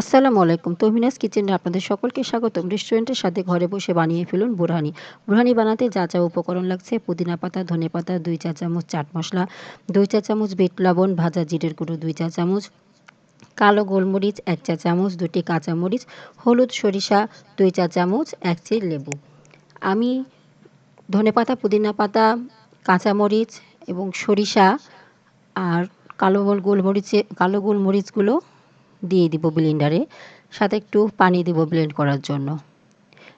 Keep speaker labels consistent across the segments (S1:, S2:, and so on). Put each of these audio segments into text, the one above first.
S1: আসসালামু আলাইকুম। তহমিনাস কিচেনে আপনাদের সকলকে স্বাগতম। রেস্টুরেন্টের সাথে ঘরে বসে বানিয়ে ফেলুন বুরহানি। বুরহানি বানাতে যা যা উপকরণ লাগছে, পুদিনা পাতা, ধনে পাতা, দুই চা চামচ চাট মশলা, দুই চা চামচ বেট লবণ, ভাজা জিরের গুঁড়ো, দুই চা চামচ কালো গোলমরিচ, এক চা চামচ, দুটি কাঁচামরিচ হলুদ সরিষা, দুই চা চামচ, এক চির লেবু। আমি ধনে পাতা, পুদিনা পাতা কাঁচামরিচ এবং সরিষা আর কালো গোলমরিচে কালো গোলমরিচগুলো দিয়ে দিব ব্লেন্ডারে সাথে একটু পানি দেব ব্লেন্ড করার জন্য।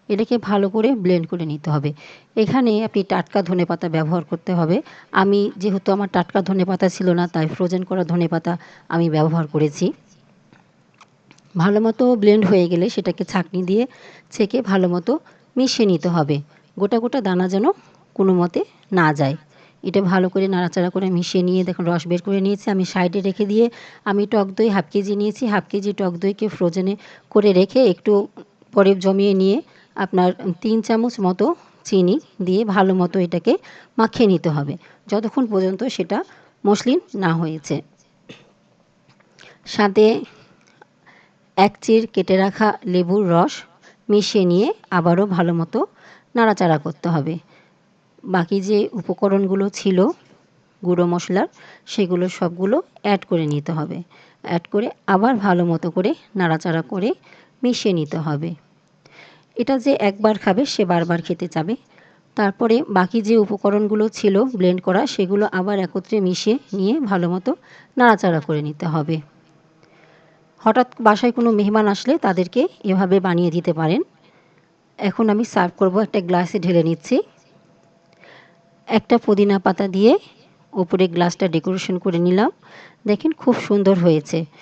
S1: এটাকে ভালো করে ব্লেন্ড করে নিতে হবে। এখানে আপনি টাটকা ধনে পাতা ব্যবহার করতে হবে। আমি যেহেতু আমার টাটকা ধনে পাতা ছিল না, তাই ফ্রোজেন করা ধনে পাতা আমি ব্যবহার করেছি। ভালো মতো ব্লেন্ড হয়ে গেলে সেটাকে ছাঁকনি দিয়ে ছেঁকে ভালো মতো মিশিয়ে নিতে হবে। গোটা গোটা দানা যেন কোনো মতে না যায়। এটা ভালো করে নাড়াচাড়া করে মিশিয়ে নিয়ে দেখুন, রস বের করে নিয়েছি, আমি সাইডে রেখে দিয়ে আমি টক দই হাফ কেজি নিয়েছি। হাফ কেজি টক দইকে ফ্রোজেনে করে রেখে একটু পরে জমিয়ে নিয়ে আপনার তিন চামচ মতো চিনি দিয়ে ভালো মতো এটাকে মাখিয়ে নিতে হবে। যতক্ষণ পর্যন্ত সেটা মসলিন না হয়েছে। সাথে এক চির কেটে রাখা লেবুর রস মিশিয়ে নিয়ে আবারও ভালো মতো নাড়াচাড়া করতে হবে। বাকি যে উপকরণগুলো ছিল, গুঁড়ো মশলার সেগুলো সবগুলো অ্যাড করে নিতে হবে। অ্যাড করে আবার ভালো মতো করে নাড়াচাড়া করে মিশিয়ে নিতে হবে। এটা যে একবার খাবে, সে বারবার খেতে চাবে। তারপরে বাকি যে উপকরণগুলো ছিল ব্লেন্ড করা, সেগুলো আবার একত্রে মিশিয়ে নিয়ে ভালো মতো নাড়াচাড়া করে নিতে হবে। হঠাৎ বাসায় কোনো মেহমান আসলে তাদেরকে এভাবে বানিয়ে দিতে পারেন। এখন আমি সার্ভ করব একটা গ্লাসে ঢেলে নিচ্ছি। একটা পুদিনা পাতা দিয়ে ওপরে গ্লাসটা ডেকোরেশন করে নিলাম। দেখেন খুব সুন্দর হয়েছে।